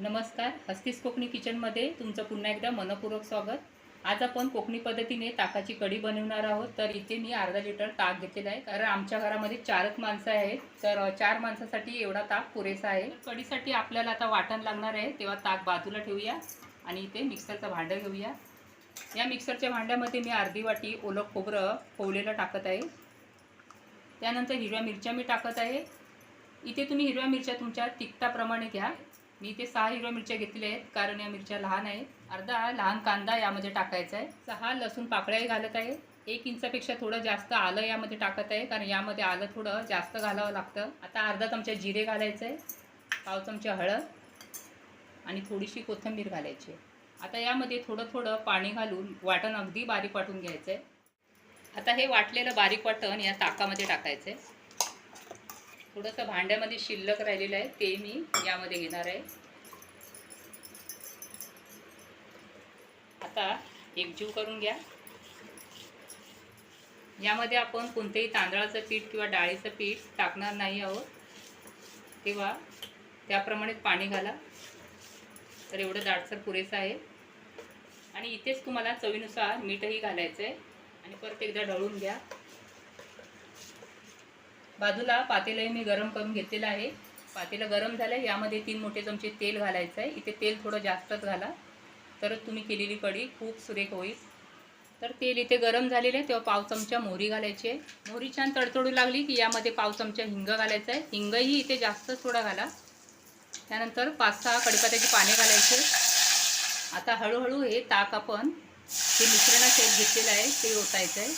नमस्कार हस्तीस कोकणी किचनमध्ये तुमचं पुन्हा एकदा मनपूर्वक स्वागत. आज आपण कोकणी पद्धतीने ताकाची कढी बनवणार आहोत. तर इथे मी अर्धा लिटर ताक घेतलेला आहे. कारण आमच्या घरामध्ये चारच माणसं आहेत. तर चार माणसासाठी एवढा ताक पुरेसा आहे. कढीसाठी आपल्याला आता वाटण लागणार आहे. तेव्हा ताक बाजूला ठेवूया आणि इथे मिक्सरचं भांडं घेऊया. या मिक्सरच्या भांड्यामध्ये मी अर्धी वाटी ओलं खोबरं खोवलेलं टाकत आहे. त्यानंतर हिरव्या मिरच्या मी टाकत आहे. इथे तुम्ही हिरव्या मिरच्या तुमच्या तिखटाप्रमाणे घ्या. मी इथे सहा हिरव्या मिरच्या घेतलेल्या आहेत कारण या मिरच्या लहान आहेत. अर्धा लहान कांदा यामध्ये टाकायचा आहे. सहा लसूण पाकळ्याही घालत आहे. एक इंचापेक्षा थोडं जास्त आलं यामध्ये टाकत आहे कारण यामध्ये आलं थोडं जास्त घालावं लागतं. आता अर्धा चमचा जिरे घालायचं आहे पाव चमचा हळद आणि थोडीशी कोथिंबीर घालायची आता यामध्ये थोडं थोडं पाणी घालून वाटण अगदी बारीक वाटून घ्यायचं आहे. आता हे वाटलेलं बारीक वाटण या ताकामध्ये टाकायचं आहे. थोडंसं भांड्यामध्ये शिल्लक राहिलेलं आहे ते मी यामध्ये घेणार आहे. आता एकजीव करून घ्या. यामध्ये आपण कोणतेही तांदळाचं पीठ किंवा डाळीचं पीठ टाकणार नाही आहोत. तेव्हा त्याप्रमाणेच पाणी घाला. तर एवढं दाटसर पुरेसं आहे. आणि इथेच तुम्हाला चवीनुसार मीठही घालायचं आहे आणि परत एकदा ढळून घ्या. बाजूला पातेलंही मी गरम करून घेतलेलं आहे. पातेलं गरम झालं आहे यामध्ये तीन मोठे चमचे तेल घालायचं आहे इथे तेल थोडं जास्तच घाला. तरच तुम्ही केलेली कढी खूप सुरेख होईल. तर तेल इथे गरम झालेलं आहे तेव्हा पाव चमचा मोहरी घालायची आहे. मोहरी छान तडतडू लागली की यामध्ये पाव चमचा हिंग घालायचं आहे हिंगही इथे जास्त थोडा घाला. त्यानंतर पाच सहा कडीपात्याची पाने घालायचे आता हळूहळू हे ताक आपण जे मिश्रणात घेतलेलं आहे ते ओतायचं आहे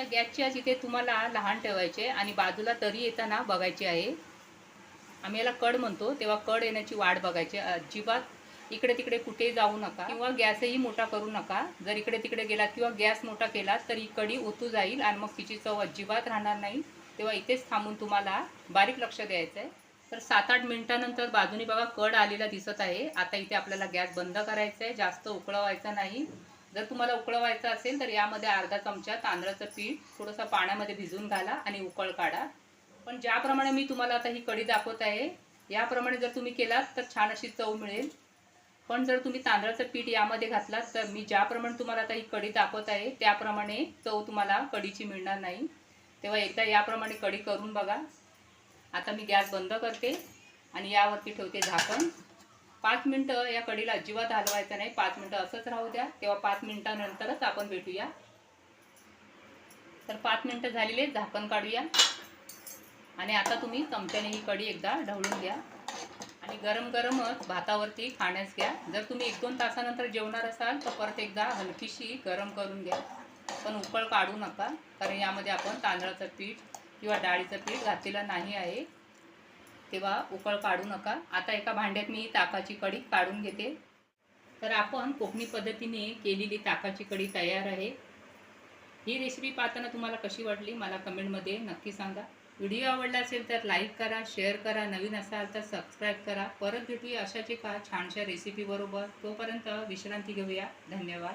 आता गॅसची आज इथे तुम्हाला लहान ठेवायचे आणि बाजूला तरी येताना बघायची आहे. आम्ही याला कड म्हणतो तेव्हा कड येण्याची वाट बघायची. अजिबात इकडे तिकडे कुठे जाऊ नका किंवा गॅसही मोठा करू नका. जर इकडे तिकडे गेला किंवा गॅस मोठा केला तर ही कडी ओतू जाईल आणि मग तिची चव अजिबात राहणार नाही. तेव्हा इथेच थांबून तुम्हाला बारीक लक्ष द्यायचं आहे तर सात आठ मिनिटानंतर बाजूने बघा कड आलेला दिसत आहे. आता इथे आपल्याला गॅस बंद करायचा आहे जास्त उकळवायचा नाही. जर तुम्हाला उकळवायचं असेल तर यामध्ये अर्धा चमचा तांदळाचं पीठ थोडंसं पाण्यामध्ये भिजून घाला आणि उकळ काढा. पण ज्याप्रमाणे मी तुम्हाला आता ही कढी दाखवत आहे याप्रमाणे जर तुम्ही केलात तर छान अशी चव मिळेल. पण जर तुम्ही तांदळाचं पीठ यामध्ये घातलात तर मी ज्याप्रमाणे तुम्हाला आता ही कढी दाखवत आहे त्याप्रमाणे चव तुम्हाला कढीची मिळणार नाही. तेव्हा एकदा याप्रमाणे कढी करून बघा. आता मी गॅस बंद करते आणि यावरती ठेवते झाकण. पाच मिनटं या कढीला अजिबात हलवायचं नाही. पाच मिनटं असंच राहू द्या. तेव्हा पाच मिनटानंतरच आपण भेटूया. तर पाच मिनटं झालेले झाकण काढूया. आणि आता तुम्ही चमच्याने ही कढी एकदा ढवळून घ्या. आणि गरम गरमच भातावरती खाण्यास घ्या. जर तुम्ही एक दोन तासानंतर जेवणार असाल तर परत एकदा हलकीशी गरम करून घ्या. पण उकळ काढू नका. कारण यामध्ये आपण तांदळाचं पीठ किंवा डाळीचं पीठ घातलेलं नाही आहे. तेव्हा उकळ काढू नका. आता एका भांड्यात मी ताकाची कढी काढून घेते. तर आपण कोकणी पद्धतीने केलेली ताकाची कढी तयार आहे. ही रेसिपी पाहताना तुम्हाला कशी वाटली मला कमेंटमध्ये नक्की सांगा. व्हिडिओ आवडला असेल तर लाईक करा शेअर करा नवीन असाल तर सबस्क्राईब करा. परत भेटूया अशाच एका छानशा रेसिपीबरोबर तोपर्यंत विश्रांती घेऊया. धन्यवाद.